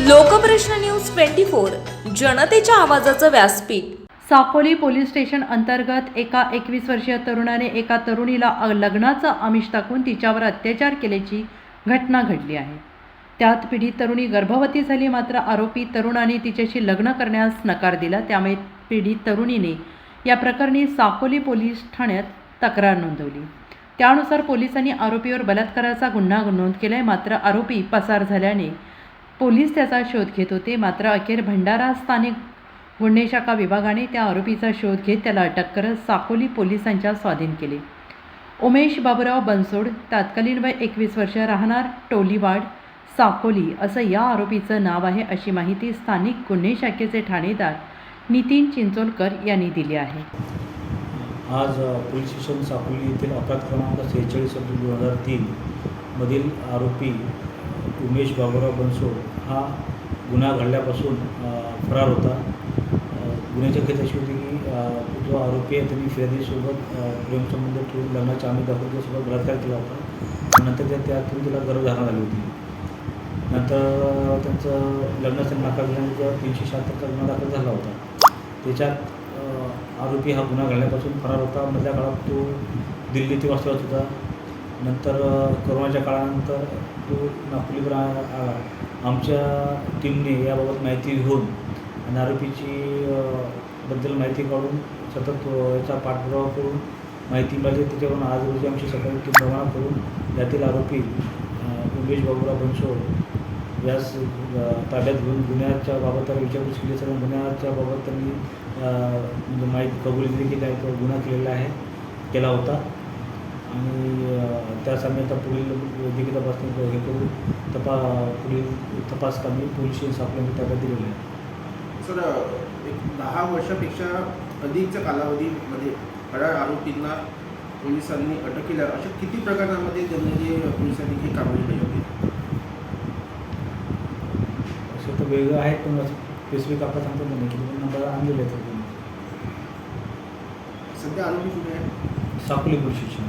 Lokprashna news twenty four जनतेच्या आवाजाचं व्यासपीठ. साकोली पोलीस स्टेशन अंतर्गत एका एकवीस वर्षीय तरुणाने एका तरुणीला लग्नाचं आमिष दाखवून तिच्यावर अत्याचार केल्याची घटना घडली आहे. त्यात पीडित तरुणी गर्भवती झाली मात्र आरोपी तरुणाने तिच्याशी लग्न करण्यास नकार दिला. त्यामुळे पीडित तरुणीने या प्रकरणी साकोली पोलीस ठाण्यात तक्रार नोंदवली. त्यानुसार पोलिसांनी आरोपीवर बलात्काराचा गुन्हा नोंद केला आहे मात्र आरोपी पसार झाल्याने पोलीस त्याचा शोध घेत होते. मात्र अखेर भंडारा स्थानिक गुन्हे शाखा विभागाने त्या आरोपीचा शोध घेत त्याला अटक करत साकोली पोलिसांच्या स्वाधीन केले. उमेश बाबुराव बनसोड तात्कालीन वय एकवीस वर्ष राहणार टोलीवाड साकोली असं या आरोपीचं नाव आहे अशी माहिती स्थानिक गुन्हे शाखेचे ठाणेदार नितीन चिंचोलकर यांनी दिली आहे. आज पोलीस स्टेशन साकोली येथील अपराध क्रमांक सेहेचाळीस दोन हजार तीन मधील आरोपी उमेश बाबुराव बनसोड हा गुन्हा घडल्यापासून फरार होता. गुन्ह्याच्या गुन्ह्याची अशी होती की जो आरोपी आहे त्यांनी फिर्यादीसोबत प्रेमसंबंध ठेवून लग्नाच्या आम्ही दाखवून त्यासोबत बलात्कार केला होता. नंतर त्या त्यातून तिला गर्भधारणा झाली होती. नंतर त्यांचं लग्नाचा नाकार झाल्यानंतर तीनशे शहात्तरचा गुन्हा दाखल झाला होता. त्याच्यात आरोपी हा गुन्हा घडल्यापासून फरार होता. मधल्या काळात तो दिल्ली ते वास्तव्यात होता. नंतर कोरोनाच्या काळानंतर तो नागपूर आमच्या टीमने याबाबत माहिती घेऊन आणि आरोपीची बद्दल माहिती काढून सतत याचा पाठपुरावा करून माहिती मिळाली. त्याच्यावरून आज रोजी आमची सकाळी टीम रवाना करून यातील आरोपी उमेश बाबूराव बनसोड यास ताब्यात घेऊन गुन्ह्याच्या बाबत त्याला विचारपूस केली. सर गुन्ह्याच्या बाबत त्यांनी म्हणजे माहिती कबुली दिली की काय तो गुन्हा केलेला आहे केला होता. आणि त्यासाठी आता पुढील वैद्यकीय तपासणी हे करून तपा पुढील तपास कामी पोलीस आपल्याला ताब्यात दिलेलं आहे सर एक दहा वर्षापेक्षा अधिकच्या कालावधीमध्ये फरार आरोपींना पोलिसांनी अटक केल्या अशा किती प्रकरणामध्ये जनरली पोलिसांनी ही कारवाई केली होती? असं तर वेगळं आहे पण स्पेसिफिक आपण सांगतो नाही की नंबर आणलेले आहेत. सध्या आरोपी कुठे आहे साकोली पोलीस स्टेशन